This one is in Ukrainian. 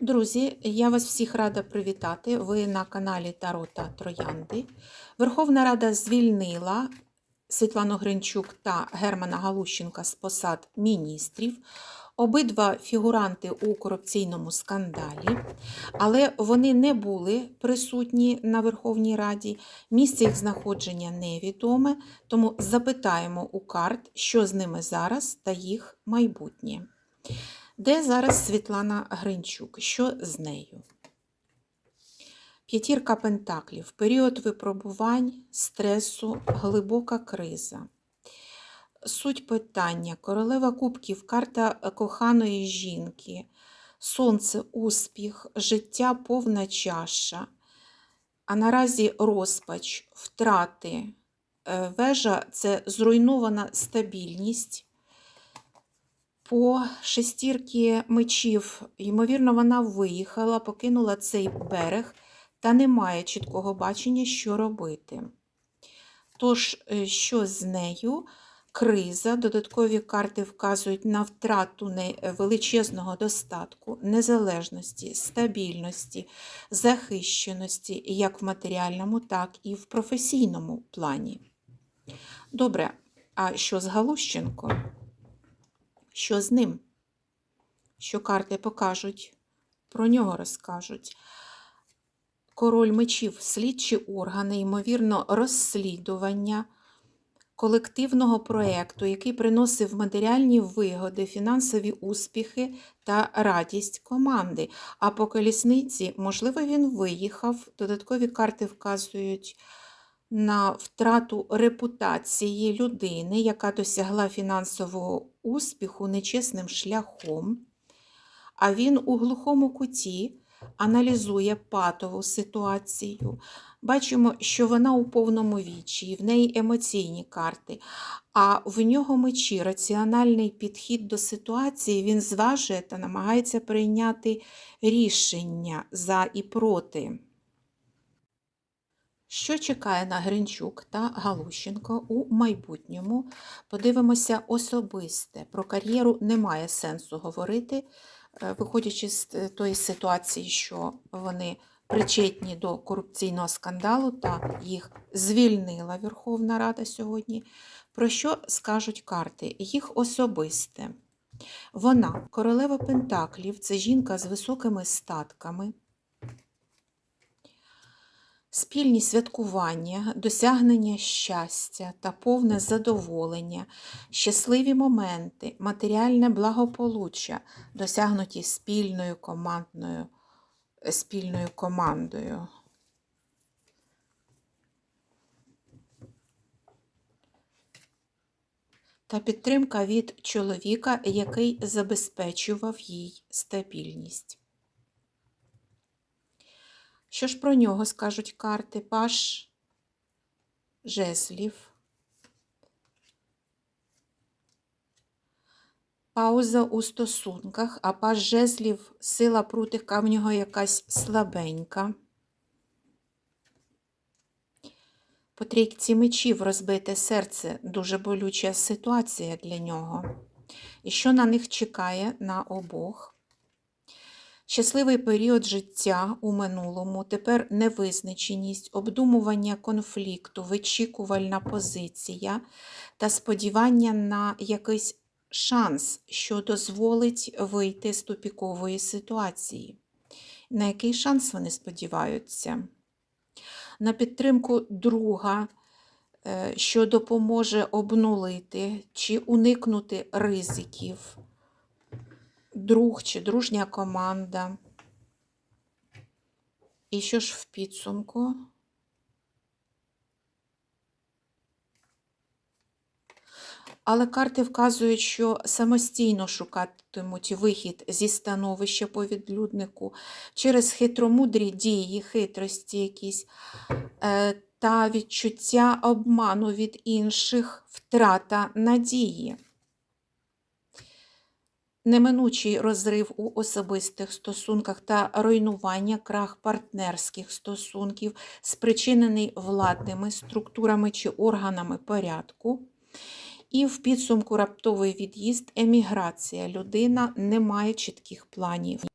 Друзі, я вас всіх рада привітати. Ви на каналі Таро та Троянди. Верховна Рада звільнила Світлану Гринчук та Германа Галущенка з посад міністрів. Обидва фігуранти у корупційному скандалі, але вони не були присутні на Верховній Раді. Місце їх знаходження невідоме, тому запитаємо у карт, що з ними зараз та їх майбутнє. Де зараз Світлана Гринчук? Що з нею? П'ятірка Пентаклів. Період випробувань, стресу, глибока криза. Суть питання. Королева Кубків, карта коханої жінки, сонце, успіх, життя повна чаша. А наразі розпач, втрати. Е, Вежа це зруйнована стабільність по шестірки мечів, ймовірно, вона виїхала, покинула цей берег та не має чіткого бачення, що робити. Тож, е, що з нею? Криза, додаткові карти вказують на втрату величезного достатку, незалежності, стабільності, захищеності як в матеріальному, так і в професійному плані. Добре, а що з Галущенко? Що з ним? Що карти покажуть? Про нього розкажуть. Король мечів, слідчі органи, ймовірно, розслідування колективного проєкту, який приносив матеріальні вигоди, фінансові успіхи та радість команди. А по колісниці, можливо, він виїхав. Додаткові карти вказують на втрату репутації людини, яка досягла фінансового успіху нечесним шляхом, а він у глухому куті аналізує патову ситуацію. Бачимо, що вона у повному вічі, в неї емоційні карти, а в нього мечі, раціональний підхід до ситуації, він зважує та намагається прийняти рішення за і проти. Що чекає на Гринчук та Галущенко у майбутньому? Подивимося особисте. Про кар'єру немає сенсу говорити, е, виходячи з тої ситуації, що вони причетні до корупційного скандалу та їх звільнила Верховна Рада сьогодні. Про що скажуть карти? Їх особисте. Вона, королева Пентаклів, це жінка з високими статками спільні святкування, досягнення щастя та повне задоволення, щасливі моменти, матеріальне благополуччя, досягнуті спільною командною, спільною командою. Та підтримка від чоловіка, який забезпечував їй стабільність. Що ж про нього скажуть карти? Паш жезлів. Пауза у стосунках, а паш жезлів сила прутика в нього якась слабенька. По трійці мечів розбите серце дуже болюча ситуація для нього. І що на них чекає на обох? Щасливий період життя у минулому, тепер невизначеність, обдумування конфлікту, вичікувальна позиція та сподівання на якийсь шанс, що дозволить вийти з тупікової ситуації. На який шанс вони сподіваються? На підтримку друга, е, що допоможе обнулити чи уникнути ризиків друг чи дружня команда. І що ж в підсумку? Але карти вказують, що самостійно шукатимуть вихід зі становища по відлюднику через хитромудрі дії, хитрості якісь е, та відчуття обману від інших, втрата надії неминучий розрив у особистих стосунках та руйнування крах партнерських стосунків, спричинений владними структурами чи органами порядку. І в підсумку раптовий від'їзд, еміграція. Людина не має чітких планів.